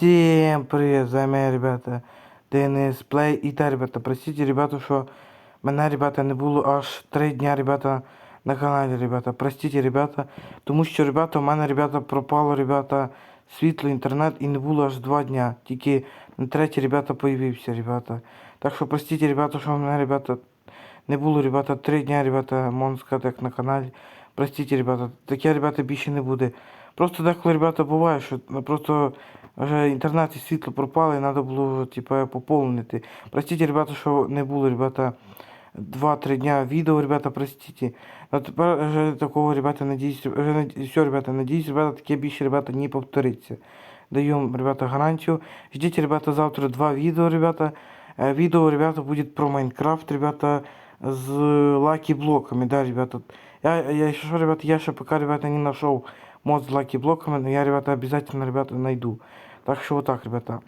Всем привет, з вами, ребята, Денис Плей. І та, ребята, простите, ребята, що мене, ребята, не було аж три дня, ребята, на каналі, ребята. Простите, ребята, тому що, ребята, у мене, ребята, пропало, ребята, світло, інтернет і не було аж два дня. Тільки на третій, ребята, появився, ребята. Так що, простите, ребята, що у мене, ребята, не було, ребята, три дня, ребята, можна сказати, як на каналі. Простите, ребята, таке, ребята, більше не буде. Просто деколи, ребята, буває, що ну, просто вже інтернет і світло пропали, і треба було, типа, поповнити. Простите, ребята, що не було, ребята, 2-3 дня відео, ребята, простите. Но тепер вже такого, ребята, надіюсь, вже, все, ребята, надіюсь, ребята, таке більше, ребята, не повториться. Даю вам, ребята, гарантию. Ждите, ребята, завтра два видео, ребята. Э, Видео, ребята, будет про Майнкрафт, ребята, с лаки блоками, да, ребята. Я, я еще, ребята, я еще пока, ребята, не нашел мод с лаки блоками, но я, ребята, обязательно, ребята, найду. Так что вот так, ребята.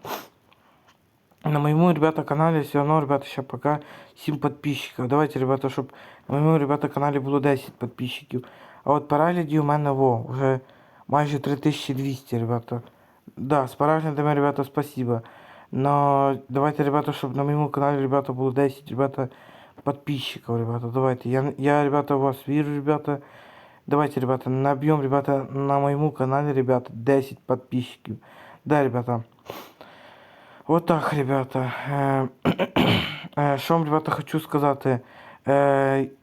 На моему, ребята, канале все равно, ребята, сейчас пока 7 подписчиков. Давайте, ребята, щоб на моєму, ребята, каналі було 10 подписчиків. А от переглядів у мене, во, вже майже 3200, ребята. Да, с переглядами, ребята, спасибо. Но давайте, ребята, чтобы на моем канале, ребята, было 10, ребята, подписчиков, ребята. Давайте. Я, я, ребята, в вас верю, ребята. Давайте, ребята, набьем, ребята, на моему канале, ребята, 10 подписчиков. Да, ребята. Вот так, ребята. Е, е, Що вам, ребята, хочу сказати.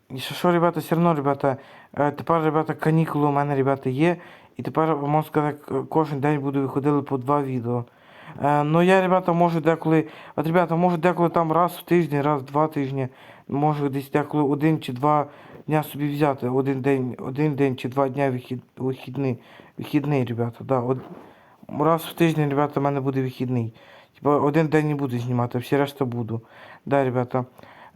І що, що, ребята, все одно, ребята, тепер, ребята, канікули у мене, ребята, є. І тепер, можна сказати, кожен день буду виходили по два відео. Ну я, ребята, можу деколи. От, ребята, можу деколи там раз в тиждень, раз в два тижні. Можу десь деколи один чи два дня собі взяти. Один день, один день чи два дня вихід, вихідний. Вихідний, ребята, да. Од, раз в тиждень, ребята, у мене буде вихідний. Типа один день не буду знімати, всі решта буду. Да, ребята.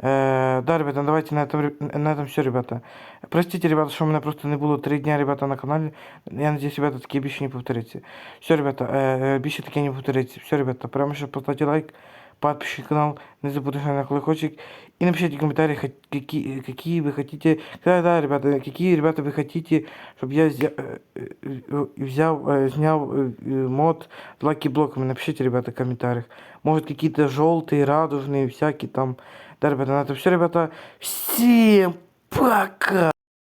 Э, да, ребята, давайте на этом, ре- на этом все, ребята. Простите, ребята, что у меня просто не было три дня, ребята, на канале. Я надеюсь, ребята, такие більше не повториться. Все, ребята, э, більше таке не повториться. Все, ребята, прямо ще поставьте лайк, Подпишите канал, не забудьте на колокольчик. И напишите комментарии, какие, какие вы хотите. Да, да, ребята, какие, ребята, вы хотите, чтобы я э, э, взял, э, снял э, мод Лаки блоками. Напишите, ребята, в комментариях. Может, какие-то желтые, радужные, всякие там. Да, ребята, на это все, ребята. Всем пока!